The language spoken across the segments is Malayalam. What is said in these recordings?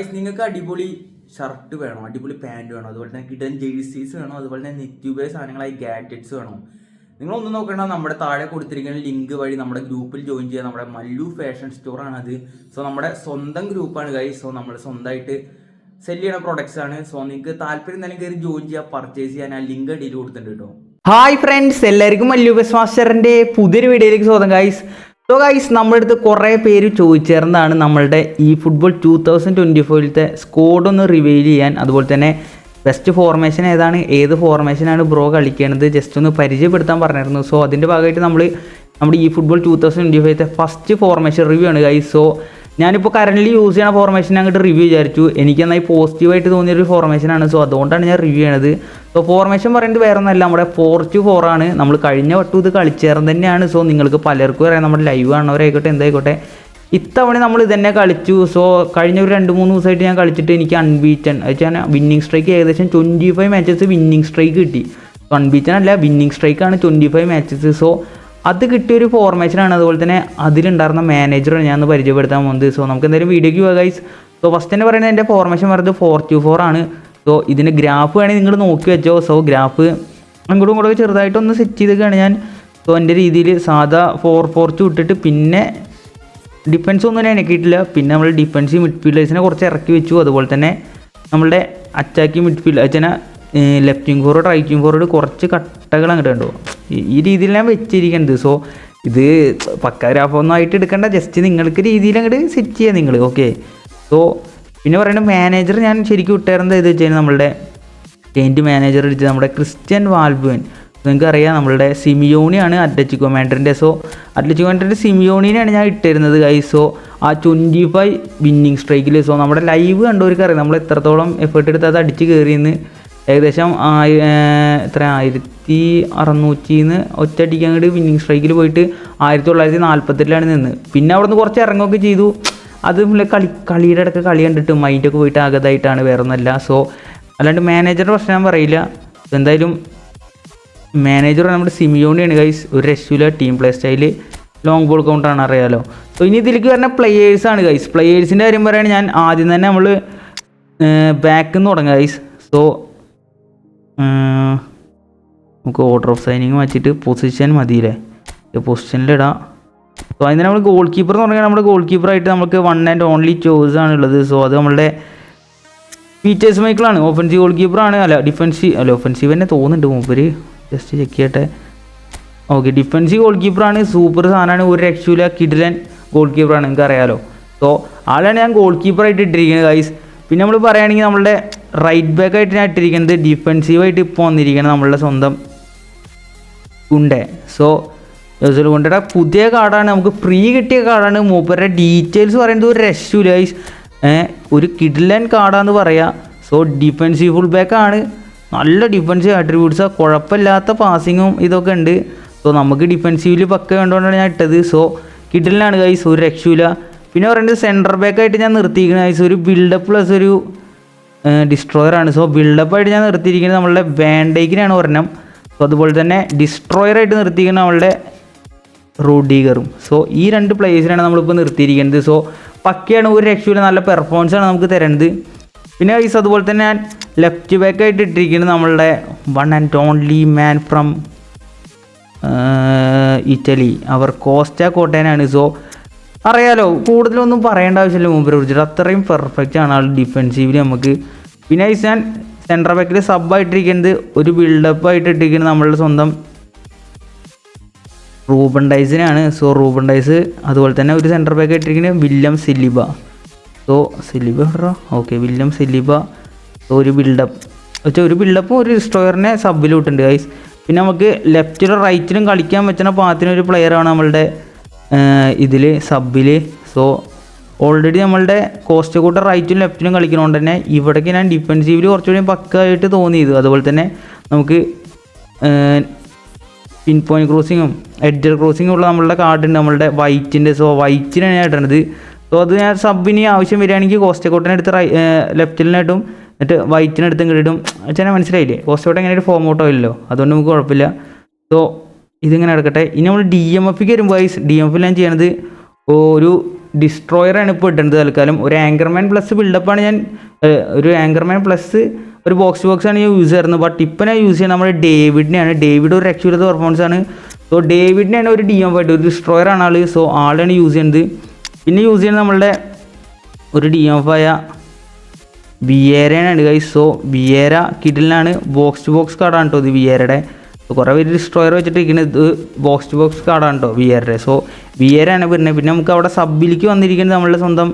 ഗൈസ് നിങ്ങൾക്ക് അടിപൊളി ഷർട്ട് വേണോ? അടിപൊളി പാന്റ് വേണോ? അതുപോലെ തന്നെ കിടൻ ജേഴ്സീസ് വേണോ? അതുപോലെ തന്നെ നിത്യോപയോഗ സാധനങ്ങളായി ഗാഡ്ജറ്റ്സ് വേണോ? നിങ്ങളൊന്നും നോക്കണ്ട നമ്മുടെ താഴെ കൊടുത്തിരിക്കുന്ന ലിങ്ക് വഴി നമ്മുടെ ഗ്രൂപ്പിൽ ജോയിൻ ചെയ്യാൻ നമ്മുടെ മല്ലു ഫാഷൻ സ്റ്റോർ ആണ് അത്. സോ നമ്മുടെ സ്വന്തം ഗ്രൂപ്പാണ് ഗൈസ് സോ നമ്മൾ സ്വന്തമായിട്ട് സെൽ ചെയ്യണ പ്രൊഡക്ട്സ് ആണ്. സോ നിങ്ങൾക്ക് താല്പര്യം എന്തായാലും കയറി ജോയിൻ ചെയ്യുക പർച്ചേസ് ചെയ്യാൻ. ആ ലിങ്ക് അടിയിൽ കൊടുത്തിട്ടുണ്ട് കേട്ടോ. ഹായ് ഫ്രണ്ട്സ് എല്ലാവർക്കും മല്ലു ബസ് മാസ്റ്ററിന്റെ പുതിയൊരു വീഡിയോയിലേക്ക് സ്വാഗതം ഗൈസ് സോ ഗൈസ് നമ്മുടെ അടുത്ത് കുറേ പേര് ചോദിച്ചേർന്നതാണ് നമ്മളുടെ ഈ ഫുട്ബോൾ ടൂ തൗസൻഡ് ട്വന്റി ഫോറിലത്തെ സ്കോഡ് ഒന്ന് റിവീൽ ചെയ്യാൻ. അതുപോലെ തന്നെ ബെസ്റ്റ് ഫോർമേഷൻ ഏതാണ് ഏത് ഫോർമേഷനാണ് ബ്രോ കളിക്കേണ്ടത് ജസ്റ്റ് ഒന്ന് പരിചയപ്പെടുത്താൻ പറഞ്ഞിരുന്നു. സോ അതിന്റെ ഭാഗമായിട്ട് നമ്മൾ നമ്മുടെ ഈ ഫുട്ബോൾ ടൂ തൗസൻഡ് ട്വന്റി ഫൈവത്തെ ഫസ്റ്റ് ഫോർമേഷൻ റിവ്യൂ ആണ് ഗൈസ് സോ ഞാനിപ്പോൾ കറന്റ് യൂസ് ചെയ്യുന്ന ഫോർമേഷൻ അങ്ങോട്ട് റിവ്യൂ വിചാരിച്ചു. എനിക്ക് നന്നായി പോസിറ്റീവായിട്ട് തോന്നിയൊരു ഫോർമേഷനാണ് സോ അതുകൊണ്ടാണ് ഞാൻ റിവ്യൂ ചെയ്യണത്. സോ ഫോർമേഷൻ പറയുന്നത് വേറെ ഒന്നല്ല നമ്മുടെ ഫോർ ടു ഫോർ ആണ്. നമ്മൾ കഴിഞ്ഞ വട്ടം ഇത് കളിച്ചേർന്ന് തന്നെയാണ്. സോ നിങ്ങൾക്ക് പലർക്കും അറിയാം. നമ്മുടെ ലൈവ് കാണുന്നവരായിക്കോട്ടെ എന്തായിക്കോട്ടെ. ഇത്തവണ നമ്മൾ ഇത് തന്നെ കളിച്ചു. സോ കഴിഞ്ഞ ഒരു രണ്ട് മൂന്ന് ദിവസമായിട്ട് ഞാൻ കളിച്ചിട്ട് എനിക്ക് അൺബീറ്റൺ വെച്ചാൽ വിന്നിങ് സ്ട്രൈക്ക് ഏകദേശം twenty five matches winning strike കിട്ടി അൺബീച്ചൺ അല്ല വിന്നിങ് സ്ട്രൈക്കാണ് ട്വന്റി ഫൈവ് മാച്ചസ് സോ അത് കിട്ടിയ ഒരു ഫോർമേഷനാണ് അതുപോലെ തന്നെ അതിലുണ്ടായിരുന്ന മാനേജറാണ് ഞാൻ ഒന്ന് പരിചയപ്പെടുത്താൻ പോകുന്നത് സോ നമുക്ക് എന്തായാലും വീഡിയോയ്ക്ക് പോകാം ഗൈസ് സോ ഫസ്റ്റ് തന്നെ പറയുന്നത് എന്റെ ഫോർമേഷൻ പറയുന്നത് ഫോർ ടു ഫോർ ആണ്. സോ ഇതിന്റെ ഗ്രാഫ് വേണമെങ്കിൽ നിങ്ങൾ നോക്കി വെച്ചോ. സോ ഗ്രാഫ് അങ്ങോട്ടും ഇങ്ങോട്ടും ചെറുതായിട്ടൊന്ന് സെറ്റ് ചെയ്തൊക്കെയാണ് ഞാൻ. സോ എന്റെ രീതിയിൽ സാധാ ഫോർ ഫോർ ടു ഇട്ടിട്ട് പിന്നെ ഡിഫൻസ് ഒന്നും തന്നെ ഇണക്കിയിട്ടില്ല. പിന്നെ നമ്മൾ ഡിഫൻസ് മിഡ്ഫീൽഡേഴ്സിനെ കുറച്ച് ഇറക്കി വെച്ചു. അതുപോലെ തന്നെ നമ്മളുടെ അറ്റാക്കി മിഡ്ഫീൽഡ് വെച്ചാൽ left wing wing forward right wing forward കുറച്ച് കട്ടകൾ അങ്ങോട്ട് കണ്ടു. ഈ രീതിയിൽ ഞാൻ വെച്ചിരിക്കുന്നത് സോ ഇത് പക്ക ഗ്രാഫൊന്നും ആയിട്ട് എടുക്കേണ്ട. ജസ്റ്റ് നിങ്ങൾക്ക് രീതിയിൽ അങ്ങോട്ട് സെറ്റ് ചെയ്യുക നിങ്ങൾ. ഓക്കെ സോ പിന്നെ പറയുന്നത് മാനേജർ ഞാൻ ശരിക്കും ഇട്ടായിരുന്നത് ഇത് വെച്ചാൽ നമ്മളുടെ ടെന്റ് മാനേജർ എടുത്ത് നമ്മുടെ ക്രിസ്ത്യൻ വാൽബുവൻ നിങ്ങൾക്ക് അറിയാം നമ്മളുടെ സിമിയോണിയാണ് അറ്റച്ച് കൊമാൻഡറിന്റെ സോ അറ്റച്ച് കൊമാൻഡറിന്റെ സിമിയോണിനെയാണ് ഞാൻ ഇട്ടിരുന്നത് ഗൈ സോ ആ ട്വന്റി ഫൈവ് വിന്നിങ് സ്ട്രൈക്കിൽ സോ നമ്മുടെ ലൈവ് കണ്ടവർക്ക് അറിയാം നമ്മൾ എത്രത്തോളം എഫേർട്ട് എടുത്ത് അത് അടിച്ച് കയറിയെന്ന് ഏകദേശം ആയി- എത്ര? ആയിരത്തി അറുന്നൂറ്റിന്ന് ഒറ്റയടിക്ക് അങ്ങോട്ട് വിന്നിങ് സ്ട്രൈക്കിൽ പോയിട്ട് ആയിരത്തി തൊള്ളായിരത്തി നാൽപ്പത്തെട്ടിലാണ് നിന്ന്. പിന്നെ അവിടുന്ന് കുറച്ച് ഇറങ്ങുകയൊക്കെ ചെയ്തു. അത് കളി കളിയുടെ ഇടയ്ക്ക് കളി കണ്ടിട്ട് മൈൻഡൊക്കെ പോയിട്ട് ആഗതായിട്ടാണ് വേറെ ഒന്നല്ല സോ അല്ലാണ്ട് മാനേജറുടെ പ്രശ്നം ഞാൻ പറയില്ല. എന്തായാലും മാനേജർ നമ്മുടെ സിമിയോണിയാണ് ഗൈസ് ഒരു രക്ഷയില്ല team play style long ball കൗണ്ടാണ് അറിയാലോ. സോ ഇനി ഇതിലേക്ക് വരുന്ന പ്ലെയേഴ്സാണ് ഗൈസ് പ്ലെയേഴ്സിന്റെ കാര്യം പറയുകയാണെങ്കിൽ ഞാൻ ആദ്യം തന്നെ നമ്മൾ ബാക്കിൽ നിന്ന് തുടങ്ങുക ഗൈസ് സോ നമുക്ക് ഓർഡർ ഓഫ് സൈനിങ് വെച്ചിട്ട് പൊസിഷൻ മതിയില്ലേ? പൊസിഷനിലിടാം സോ അതിന് നമ്മൾ ഗോൾ കീപ്പർ എന്ന് പറഞ്ഞാൽ നമ്മുടെ ഗോൾ കീപ്പറായിട്ട് നമുക്ക് വൺ ആൻഡ് ഓൺലി ചോയ്സ് ആണ് ഉള്ളത്. സോ അത് നമ്മളുടെ പീറ്റേഴ്സ് മൈക്കിളാണ് ഓഫൻസീവ് ഗോൾ കീപ്പറാണ് അല്ല ഡിഫൻസീവ് അല്ല ഒഫൻസീവ് തന്നെ തോന്നുന്നുണ്ട് മൂപ്പര്. ജസ്റ്റ് ചെക്ക് ചെയ്യട്ടെ. ഓക്കെ ഡിഫൻസീവ് ഗോൾ കീപ്പറാണ് സൂപ്പർ സാധനമാണ്. ഒരു രക്ഷയില്ല. കിഡിലൻ ഗോൾ കീപ്പറാണ് നിങ്ങൾക്ക് അറിയാലോ സോ ആളാണ് ഞാൻ ഗോൾ കീപ്പറായിട്ട് ഇട്ടിരിക്കുന്നത് ഗൈസ് പിന്നെ നമ്മൾ പറയുകയാണെങ്കിൽ നമ്മളുടെ റൈറ്റ് ബാക്ക് ആയിട്ട് ഞാൻ ഡിഫൻസീവായിട്ട് ഇപ്പോൾ വന്നിരിക്കുന്നത് നമ്മളുടെ സ്വന്തം ഗുണ്ടേ. സോ ജോസൽ ഗുണ്ടയുടെ പുതിയ കാർഡാണ്. നമുക്ക് ഫ്രീ കിട്ടിയ കാർഡാണ്. മൂപ്പരുടെ ഡീറ്റെയിൽസ് പറയുന്നത് ഒരു രക്ഷയില്ല ഒരു കിഡ്ലൻ കാർഡാന്ന് പറയാം. സോ ഡിഫെൻസീവ് ഫുൾ ബാക്കാണ് നല്ല ഡിഫെൻസീവ് ആട്രിബ്യൂട്ട്സ് കുഴപ്പമില്ലാത്ത പാസിങ്ങും ഇതൊക്കെ ഉണ്ട്. സോ നമുക്ക് ഡിഫെൻസീവിൽ പക്ക കണ്ടുകൊണ്ടാണ് ഞാൻ ഇട്ടത്. സോ കിഡിലാണ് ഗൈസ് ഒരു രക്ഷയില്ല. പിന്നെ പറയുന്നത് സെന്റർ ബാക്കായിട്ട് ഞാൻ നിർത്തിയിരിക്കുന്നത് ഗൈസ് ഒരു ബിൽഡപ്പ് പ്ലസ് ഒരു ഡിസ്ട്രോയർ ആണ്. സോ ബിൽഡപ്പ് ആയിട്ട് ഞാൻ നിർത്തിയിരിക്കുന്നത് നമ്മളുടെ വാൻഡേക്കിനാണ് ഒരെണ്ണം. സോ അതുപോലെ തന്നെ ഡിസ്ട്രോയർ ആയിട്ട് നിർത്തിയിരിക്കുന്നത് നമ്മളുടെ റൂഡീഗറും സോ ഈ രണ്ട് പ്ലേയേഴ്സിനാണ് നമ്മളിപ്പോൾ നിർത്തിയിരിക്കുന്നത്. സോ പക്കയാണ് ഒരു രക്ഷയില്ല നല്ല പെർഫോമൻസ് ആണ് നമുക്ക് തരുന്നത്. പിന്നെ ഗൈസ് അതുപോലെ തന്നെ ഞാൻ ലെഫ്റ്റ് ബാക്ക് ആയിട്ട് ഇട്ടിരിക്കുന്നത് നമ്മളുടെ one and only man from Italy our Costa കോട്ടയനാണ് സോ അറിയാലോ കൂടുതലൊന്നും പറയേണ്ട ആവശ്യമില്ല. മുമ്പ് കുറിച്ചിട്ട് അത്രയും പെർഫെക്റ്റ് ആണ് ആൾ ഡിഫെൻസീവിൽ നമുക്ക്. പിന്നെ ഐസാൻ സെൻട്രൽ ബാക്കിൽ സബായിട്ടിരിക്കുന്നത് ഒരു ബിൽഡപ്പ് ആയിട്ട് ഇട്ടിരിക്കുന്നത് നമ്മളുടെ സ്വന്തം റൂബൻ ഡൈസിനാണ്. സോ റൂബൻ ഡൈസ് അതുപോലെ തന്നെ ഒരു സെന്റർ ബാക്ക് ഇട്ടിരിക്കുന്നത് William Saliba. So Saliba okay William Saliba. ഒരു ബിൽഡപ്പ് വെച്ചാൽ ഒരു ബിൽഡപ്പും ഒരു ഡിസ്ട്രോയറിനെ സബിലോട്ടുണ്ട് ഗൈസ് പിന്നെ നമുക്ക് ലെഫ്റ്റിലും റൈറ്റിലും കളിക്കാൻ പറ്റുന്ന പാത്തിന് ഒരു പ്ലെയറാണ് നമ്മളുടെ ഇതിൽ സബിൽ സോ ഓൾറെഡി നമ്മളുടെ കോസ്റ്റ് കൂട്ടർ റൈറ്റും ലെഫ്റ്റിനും കളിക്കുന്നതുകൊണ്ട് തന്നെ ഇവിടേക്ക് ഞാൻ ഡിഫെൻസീവിൽ കുറച്ചുകൂടി പക്കായിട്ട് തോന്നിയത്. അതുപോലെ തന്നെ നമുക്ക് പിൻ പോയിന്റ് ക്രോസിങ്ങും എഡ്ജർ ക്രോസിങ്ങും ഉള്ള നമ്മളുടെ കാർഡ് ഉണ്ട് നമ്മളുടെ വൈറ്റിന്റെ സോ വൈറ്റിനാണ് ഞാൻ ഇടണത്. സോ അത് ഞാൻ സബിന് ആവശ്യം വരികയാണെങ്കിൽ കോസ്റ്റക്കോട്ടിനെ എടുത്ത് റൈ ലെഫ്റ്റിലിനിട്ടും എന്നിട്ട് വൈറ്റിനെടുത്തും കിട്ടും വെച്ചാൽ മനസ്സിലായില്ലേ? കോസ്റ്റക്കോട്ട് എങ്ങനെ ഒരു ഫോം ഔട്ടോ ഇല്ലല്ലോ അതുകൊണ്ട് നമുക്ക് കുഴപ്പമില്ല. സോ ഇതിങ്ങനെ നടക്കട്ടെ. ഇനി നമ്മൾ ഡി എം എഫിക്ക് വരുമ്പോൾ ഡി എം എഫിൽ ഞാൻ ചെയ്യണത് ഒരു ഡിസ്ട്രോയറാണ് ഇപ്പോൾ ഇടേണ്ടത് തൽക്കാലം. ഒരു ആങ്കർമാൻ പ്ലസ് ബിൽഡപ്പാണ് ഞാൻ ഒരു ആങ്കർമാൻ പ്ലസ് ഒരു ബോക്സ് ബോക്സ് ആണ് ഞാൻ യൂസ് ചെയ്യുന്നത്. ബട്ട് ഇപ്പം ഞാൻ യൂസ് ചെയ്യുന്നത് നമ്മുടെ ഡേവിഡിനെയാണ് ഡേവിഡ് ഒരു രക്ഷയില്ലാത്ത പെർഫോമൻസ് ആണ്. സോ ഡേവിഡിനെയാണ് ഒരു ഡി എം ഫൈറ്റ് ഒരു ഡിസ്ട്രോയർ ആണ് ആൾ സോ ആളാണ് യൂസ് ചെയ്യുന്നത്. പിന്നെ യൂസ് ചെയ്യുന്നത് നമ്മളുടെ ഒരു ഡി എം എഫ് ആയ വിയേരനാണ് ഗൈസ് സോ വിയേര കിഡിലാണ് ബോക്സ് ടു ബോക്സ് കാർഡാണ് കേട്ടോ ഇത് വിയേരയുടെ കുറേ പേര് ഡിസ്ട്രോയർ വെച്ചിട്ടിരിക്കുന്നത് ഇത് ബോക്സ് ടു ബോക്സ് കാർഡാണ് കേട്ടോ വിയേരയുടെ സോ വിയേരയാണ് വരുന്നത്. പിന്നെ നമുക്ക് അവിടെ സബിലേക്ക് വന്നിരിക്കുന്നത് നമ്മളുടെ സ്വന്തം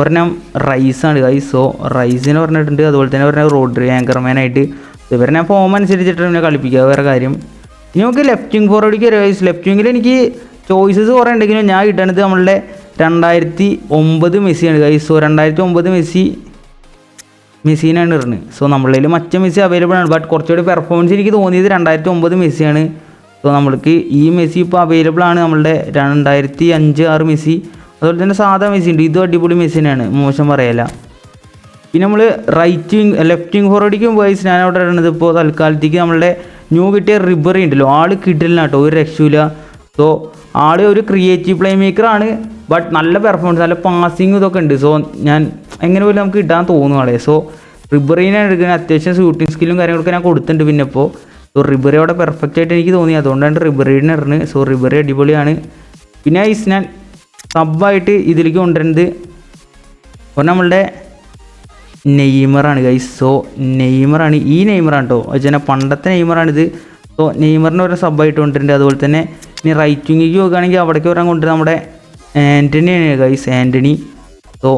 ഒരെണ്ണം റൈസാണ് ഗൈസ് സോ റൈസിനെ പറഞ്ഞിട്ടുണ്ട്. അതുപോലെ തന്നെ പറഞ്ഞ റോഡ് ആങ്കർമാനായിട്ട് ഞാൻ ഫോം അനുസരിച്ചിട്ട് പിന്നെ കളിപ്പിക്കുക. വേറെ കാര്യം. ഇനി നമുക്ക് ലെഫ്റ്റ് വിങ് ഫോർവേഡിലേക്ക് വരും ഗൈസ് ലെഫ്റ്റ് വിങ്ങിൽ എനിക്ക് ചോയ്സസ് കുറേ ഉണ്ടെങ്കിലും ഞാൻ കിട്ടുന്നത് നമ്മളുടെ രണ്ടായിരത്തി ഒമ്പത് മെസ്സിയാണ് ഗൈസ് സോ രണ്ടായിരത്തി ഒമ്പത് മെസ്സി മെസ്സിനാണ് ഇടുന്നത് സോ നമ്മളിൽ മറ്റേ മെസ്സി അവൈലബിൾ ആണ്. ബട്ട് കുറച്ചുകൂടി പെർഫോമൻസ് എനിക്ക് തോന്നിയത് രണ്ടായിരത്തി ഒമ്പത് മെസ്സിയാണ്. സോ നമ്മൾക്ക് ഈ മെസ്സി ഇപ്പോൾ അവൈലബിൾ ആണ്. നമ്മളുടെ രണ്ടായിരത്തി അഞ്ച് ആറ് മെസ്സി. അതുപോലെ തന്നെ സാധാ മെസ്സി ഉണ്ട്. ഇതും അടിപൊളി മെസ്സിനാണ് മോശം പറയല പിന്നെ നമ്മൾ റൈറ്റ് വിങ് ലെഫ്റ്റ് വിങ് ഫോർവേഡിക്കും വൈസ് ഞാൻ അവിടെ ഇടുന്നത് ഇപ്പോൾ തൽക്കാലത്തേക്ക് നമ്മളുടെ ന്യൂ കിട്ടിയ റിബറി ഉണ്ടല്ലോ. ആൾ കിട്ടില്ല കേട്ടോ. ഒരു രക്ഷയില്ല സോ ആൾ ഒരു ക്രിയേറ്റീവ് പ്ലേ മേക്കറാണ് ബട്ട് നല്ല പെർഫോമൻസ് നല്ല പാസിങ് ഇതൊക്കെ ഉണ്ട്. സോ ഞാൻ എങ്ങനെ പോലും നമുക്ക് ഇടാൻ തോന്നുകയാണ് സോ റിബറിനെ എടുക്കുന്ന അത്യാവശ്യം ഷൂട്ടിംഗ് സ്കില്ലും കാര്യങ്ങളൊക്കെ ഞാൻ കൊടുത്തിട്ടുണ്ട് പിന്നെ ഇപ്പോൾ സോ റിബറി അവിടെ പെർഫെക്റ്റ് ആയിട്ട് എനിക്ക് തോന്നി. അതുകൊണ്ടാണ് റിബറിനെ ഇടുന്നത് സോ റിബറി അടിപൊളിയാണ്. പിന്നെ ഐസ് ഞാൻ സബ്ബായിട്ട് ഇതിലേക്ക് കൊണ്ടുവരുന്നത്. അപ്പോൾ നമ്മളുടെ നെയ്മറാണ് ഗൈസ് സോ നെയ്മറാണ്. ഈ നെയ്മറാണ് കേട്ടോ വെച്ചാൽ പണ്ടത്തെ നെയ്മറാണിത് സോ നെയ്മറിന്റെ ഒരു സബ്ബായിട്ട് കൊണ്ടുവരുന്നുണ്ട്. അതുപോലെ തന്നെ ഇനി റൈറ്റ് വിങ്ങിലേക്ക് നോക്കുകയാണെങ്കിൽ അവിടേക്ക് വരാൻ കൊണ്ടുവരുന്നത് നമ്മുടെ ആന്റണിയാണ് ഗൈസ് ആന്റണി സോ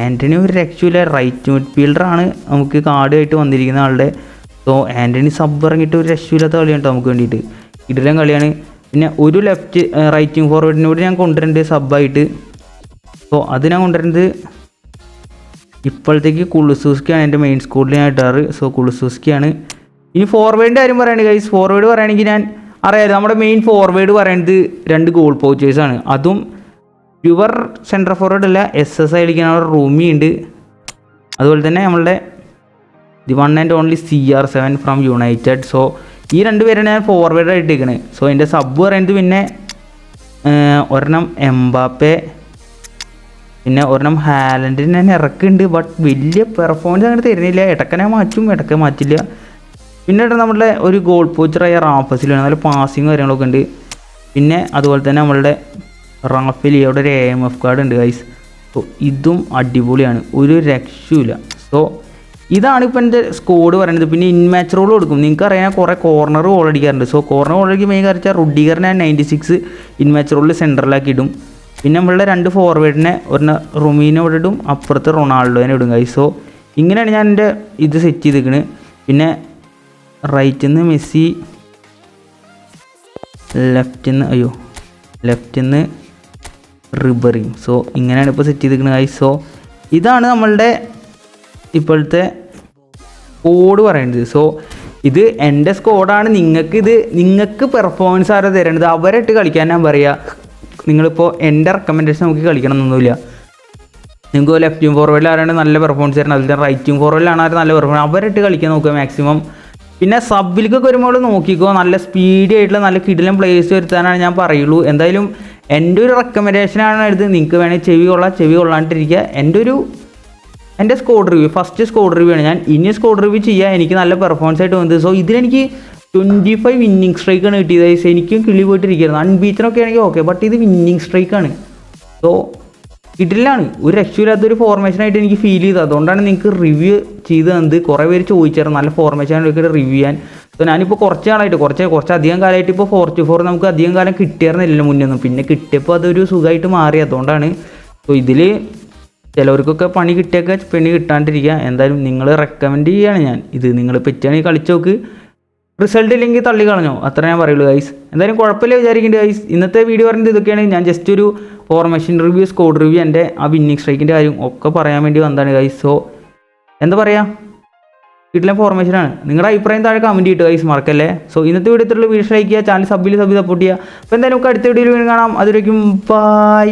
ആന്റണി ഒരു രക്ഷയില്ല റൈറ്റ് മിഡ്ഫീൽഡറാണ് നമുക്ക് കാർഡായിട്ട് വന്നിരിക്കുന്ന ആളുടെ. സോ ആന്റണി സബ് ഇറങ്ങിയിട്ട് ഒരു രക്ഷയില്ലാത്ത കളിയാണ് നമുക്ക് വേണ്ടിയിട്ട്. ഇടലം കളിയാണ്. പിന്നെ ഒരു ലെഫ്റ്റ് റൈറ്റിംഗ് ഫോർവേഡിനോട് ഞാൻ കൊണ്ടുവരുന്നുണ്ട് സബ്ബായിട്ട് സോ അത് ഞാൻ കൊണ്ടുവരുന്നത് ഇപ്പോഴത്തേക്ക് കുളുസൂസ്കിയാണ് എന്റെ മെയിൻ സ്കൂളിൽ ഞാൻ ഇട്ടാറ് സോ കുളുസൂസ്കിയാണ്. ഇനി ഫോർവേഡിന്റെ കാര്യം പറയുകയാണ് ഗൈസ് ഫോർവേഡ് പറയുകയാണെങ്കിൽ ഞാൻ അറിയാമല്ലോ നമ്മുടെ മെയിൻ ഫോർവേഡ് പറയുന്നത് രണ്ട് ഗോൾ പോച്ചേഴ്സാണ് അതും പ്യുവർ സെന്റർ ഫോർവേഡ് അല്ല എസ് എസ് ഐ കളിക്കുന്ന റൂമി ഉണ്ട്. അതുപോലെ തന്നെ നമ്മളുടെ the one and only C R seven from United so ഈ രണ്ട് പേരാണ് ഞാൻ ഫോർവേഡായിട്ട് ഇരിക്കുന്നത് സോ എന്റെ സബ് പറയുന്നത് പിന്നെ ഒരെണ്ണം എംബാപ്പെ പിന്നെ ഒരെണ്ണം ഹാലൻഡിന് ഞാൻ ഇറക്കുന്നുണ്ട് ബട്ട് വലിയ പെർഫോമൻസ് അങ്ങനെ തരുന്നില്ല. ഇടക്കനെ മാറ്റും ഇടക്കെ മാറ്റില്ല. പിന്നെ നമ്മുടെ ഒരു ഗോൾ പോച്ചറായ റാഫസിലാണ് നല്ല പാസിങ് കാര്യങ്ങളൊക്കെ ഉണ്ട്. പിന്നെ അതുപോലെ തന്നെ നമ്മളുടെ റാഫേലി ഇവിടെ ഒരു എ എം എഫ് കാർഡ് ഉണ്ട് ഗൈസ് സോ ഇതും അടിപൊളിയാണ്. ഒരു രക്ഷയില്ല സോ ഇതാണ് ഇപ്പോൾ എന്റെ സ്കോഡ് പറയുന്നത് പിന്നെ ഇൻമാച്ച് റോൾ കൊടുക്കും. നിങ്ങൾക്ക് അറിയാൻ കുറേ കോർണർ ഗോൾ അടിക്കാറുണ്ട്. സോ കോർണർ ഗോൾ അടിക്കുമ്പോൾ മെയിൻ കാര്യം റുഡിഗറിനെ നയന്റി സിക്സ് ഇൻമാച്ച് റോളിൽ സെന്ററിലാക്കി ഇടും. പിന്നെ നമ്മളുടെ രണ്ട് ഫോർവേഡിനെ ഒരു റുമീനെ ഇവിടെ ഇടും അപ്പുറത്ത് റൊണാൾഡോനെ ഇടും കൈ സോ ഇങ്ങനെയാണ് ഞാൻ എന്റെ ഇത് സെറ്റ് ചെയ്തിരിക്കുന്നത് പിന്നെ റൈറ്റിൽ നിന്ന് മെസ്സി ലെഫ്റ്റിൽ നിന്ന് അയ്യോ ലെഫ്റ്റിൽ നിന്ന് റിബറി സോ ഇങ്ങനെയാണ് ഇപ്പോൾ സെറ്റ് ചെയ്തിരിക്കുന്നത് ഗൈസ് സോ ഇതാണ് നമ്മളുടെ ഇപ്പോഴത്തെ കോഡ് പറയുന്നത്. സോ ഇത് എന്റെ സ്കോഡാണ് നിങ്ങൾക്ക് ഇത് നിങ്ങൾക്ക് പെർഫോമൻസ് ആരാ തരേണ്ടത്? അവരായിട്ട് കളിക്കാൻ ഞാൻ പറയുക നിങ്ങളിപ്പോൾ എന്റെ റെക്കമെൻഡേഷൻ നോക്കി കളിക്കണം എന്നൊന്നുമില്ല നിങ്ങൾക്ക് ലെഫ്റ്റും ഫോർവേഡിൽ ആരാണ് നല്ല പെർഫോമൻസ് തരണം അതുപോലെ റൈറ്റും ഫോർവേഡിലാണ് ആരും നല്ല പെർഫോമൻസ് അവരായിട്ട് കളിക്കാൻ നോക്കുക മാക്സിമം പിന്നെ സബിലേക്കൊക്കെ വരുമ്പോൾ നോക്കിക്കോ. നല്ല സ്പീഡി ആയിട്ടുള്ള നല്ല കിടിലം പ്ലേസ് വരുത്താനാണ് ഞാൻ പറയുള്ളൂ. എന്തായാലും എന്റെ ഒരു റെക്കമെൻഡേഷനാണ് ഇത്. നിങ്ങൾക്ക് വേണമെങ്കിൽ ചെവി കൊള്ളാം ചെവി കൊള്ളാണ്ടിരിക്കുക. എന്റെ ഒരു എന്റെ squad review first squad review ആണ് ഞാൻ. ഇനി സ്കോഡ് റിവ്യൂ ചെയ്യാൻ എനിക്ക് നല്ല പെർഫോമൻസ് ആയിട്ട് വന്നത്. സോ ഇതിലെനിക്ക് ട്വന്റി ഫൈവ് വിന്നിങ് സ്ട്രൈക്കാണ് കിട്ടിയത്. എനിക്കും കിളി പോയിട്ടിരിക്കുന്നത് അൺബീച്ചനൊക്കെ ആണെങ്കിൽ ഓക്കെ ബട്ട് ഇത് വിന്നിങ് സ്ട്രൈക്കാണ് സോ കിട്ടില്ലാണ് ഒരു രക്ഷയില്ലാത്തൊരു ഫോർമേഷനായിട്ട് എനിക്ക് ഫീൽ ചെയ്തത് അതുകൊണ്ടാണ് നിങ്ങൾക്ക് റിവ്യൂ ചെയ്ത് തന്നത് കുറേ പേര് ചോദിച്ചായിരുന്നു. നല്ല ഫോർമേഷൻ ആയിട്ട് റിവ്യൂ ചെയ്യാൻ. സോ ഞാനിപ്പോൾ കുറച്ച് നാളായിട്ട് കുറച്ച് കുറച്ച് അധികം കാലമായിട്ട് ഇപ്പോൾ ഫോർ ടു ഫോർ നമുക്ക് അധികം കാലം കിട്ടിയായിരുന്നില്ല മുന്നേ ഒന്നും. പിന്നെ കിട്ടിയപ്പോൾ അതൊരു സുഖമായിട്ട് മാറി. അതുകൊണ്ടാണ്. സോ ഇതിൽ ചിലവർക്കൊക്കെ പണി കിട്ടിയൊക്കെ പണി കിട്ടാണ്ടിരിക്കുക. എന്തായാലും നിങ്ങൾ റെക്കമെൻഡ് ചെയ്യുകയാണ് ഞാൻ. ഇത് നിങ്ങൾ പറ്റുകയാണെങ്കിൽ കളിച്ചു നോക്ക്. റിസൾട്ട് ഇല്ലെങ്കിൽ തള്ളി കളഞ്ഞോ. അത്ര ഞാൻ പറയുള്ളൂ ഗൈസ് എന്തായാലും കുഴപ്പമില്ല വിചാരിക്കേണ്ടത് ഗൈസ് ഇന്നത്തെ വീഡിയോ പറഞ്ഞത് ഇതൊക്കെയാണ്. ഞാൻ ജസ്റ്റ് ഒരു ഫോർമേഷൻ റിവ്യൂ സ്കോഡ് റിവ്യൂ എന്റെ ആ വിന്നിങ് സ്ട്രൈക്കിന്റെ കാര്യം ഒക്കെ പറയാൻ വേണ്ടി വന്നതാണ് ഗൈസ് സോ എന്താ പറയുക വീട്ടിലെ ഫോർമേഷനാണ് നിങ്ങളുടെ അഭിപ്രായം താഴെ കമന്റ് ചെയ്തിട്ട് ഗൈസ് മറക്കല്ലേ? സോ ഇന്നത്തെ വീഡിയോ ഇത്രയുള്ള വീഡിയോ ലൈക്ക് ചെയ്യുക ചാനൽ സബ്ബിൽ സബ് സപ്പോർട്ട് ചെയ്യുക. അപ്പോൾ എന്തായാലും നമുക്ക് അടുത്ത വീഡിയോയിൽ കാണാം. അതിലേക്കും ബൈ